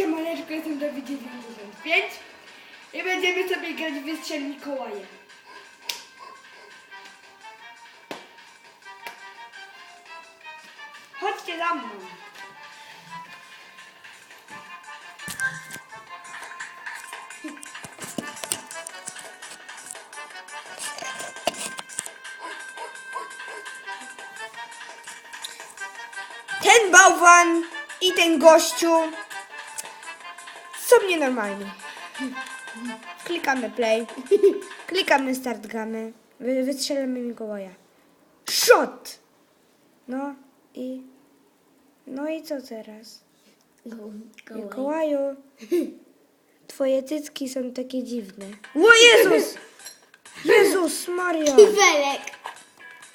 Siemaneczko, jestem Dawid 95 i będziemy sobie grać w Wystrzel Mikołaja. Chodźcie za mną. Ten bałwan i ten gościu są nienormalni. Klikamy play. Klikamy start gamy. Wy, wystrzelamy Mikołaja. Shot! No i... No i co teraz? Mikołaju. Twoje cycki są takie dziwne. O Jezus! Jezus Maria! Kifelek.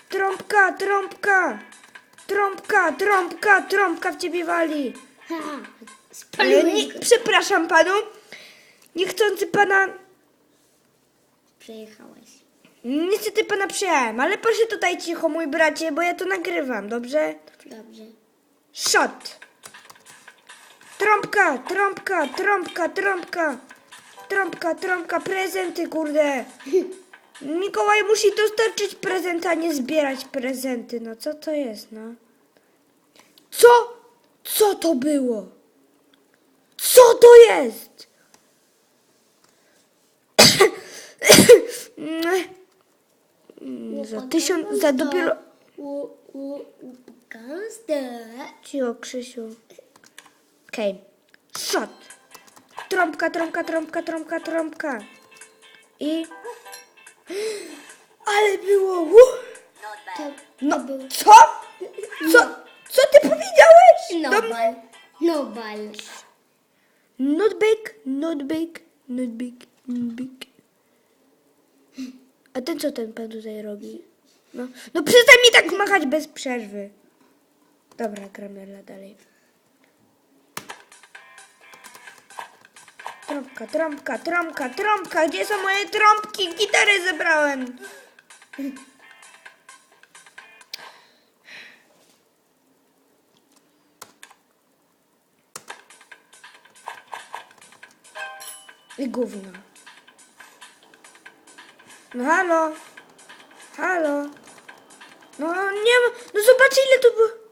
Trąbka, trąbka! Trąbka, trąbka, trąbka w ciebie wali! Ha, Spaliłeś nie, go. przepraszam panu. Niechcący pana. Przejechałeś. Niestety pana przyjechałem, ale proszę tutaj cicho, mój bracie, bo ja to nagrywam, dobrze? Dobrze. Shot! Trąbka, trąbka, trąbka, trąbka. Trąbka, trąbka, prezenty, kurde. Mikołaj musi dostarczyć prezent, a nie zbierać prezenty. No co to jest, no? Co? Co to było? Co to jest? za tysiąc, za dopiero... Cicho, Krzysiu. Okej. Shot. Trąbka, trąbka, trąbka, trąbka, trąbka. I... Ale było... Uh! No, co? Co? Co ty powiedziałeś? Do- Nobal. Not big, not big, not big, big. A ten co ten pan tutaj robi? No, no przestań mi tak machać bez przerwy. Dobra, Gramela dalej. Trąbka, trąbka, trąbka, trąbka. Gdzie są moje trąbki? Gitarę zebrałem. I gówno. No halo. Halo. No nie ma. No zobacz ile to było.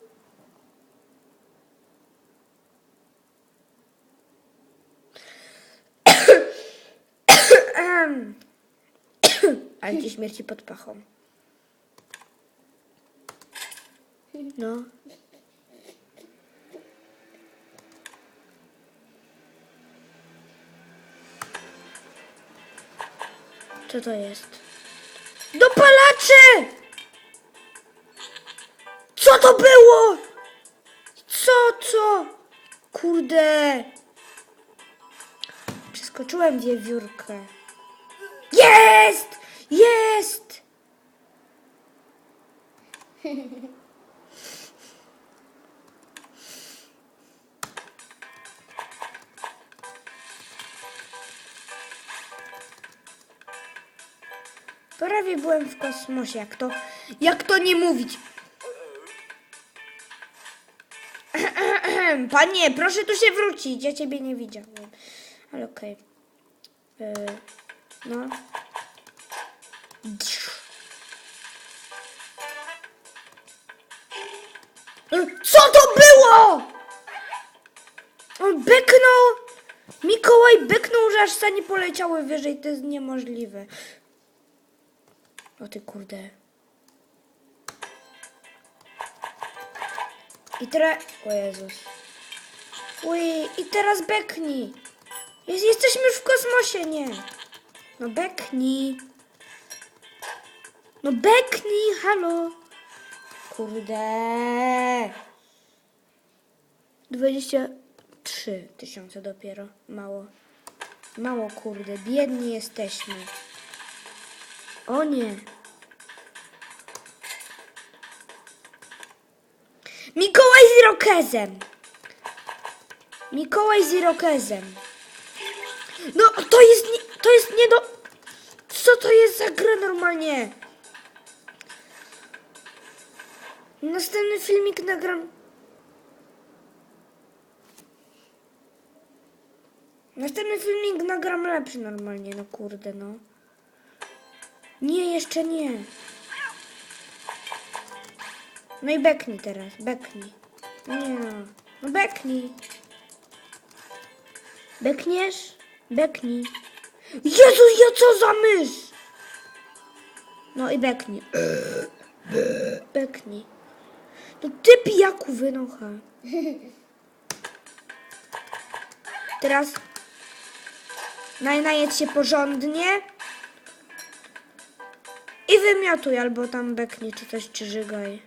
Ale ci śmierci pod pachą. No. Co to jest? Dopalacze! Co to było? Co, co? Kurde. Przeskoczyłem wiewiórkę. Jest! Jest! Prawie byłem w kosmosie, jak to, jak to nie mówić. Panie, proszę tu się wrócić, ja ciebie nie widziałem. Ale okej. E, No. E, Co to było? On beknął. Mikołaj beknął, że aż sanie poleciały wyżej. To jest niemożliwe. O ty kurde. I teraz... O Jezus. Uj, i teraz beknij. Jest, jesteśmy już w kosmosie, nie. No beknij. No beknij, halo. Kurde. 23 tysiące dopiero. Mało. Mało, kurde. Biedni jesteśmy. O nie. Mikołaj z Irokezem. Mikołaj z Irokezem. No, to jest nie, to jest nie do... Co to jest za gra normalnie? Następny filmik nagram Następny filmik nagram lepszy normalnie, no kurde, no. Nie, jeszcze nie. No i beknij teraz, beknij. Nie no, no beknij. Bekniesz? Beknij. Jezu, ja co za mysz! No i beknij. Beknij. No ty pijaku wynocha. Teraz naj- najedz się porządnie wymiotuj albo tam beknij czy coś czy żygaj.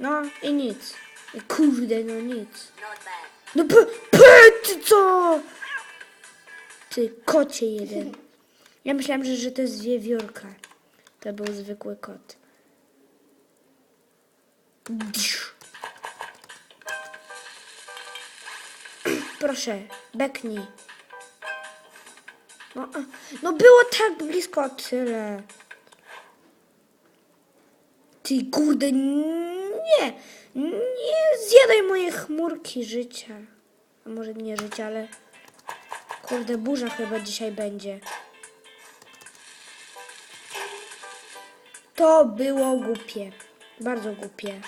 No i nic. I Kurde, no nic. No p, p, ty co? Ty kocie jeden. Ja myślałem, że, że to jest wiewiórka. To był zwykły kot. Proszę, beknij. No, no było tak blisko, tyle. Ty kurde, nie, nie zjadaj moje chmurki życia. A może nie życia, ale kurde, burza chyba dzisiaj będzie. To było głupie, bardzo głupie.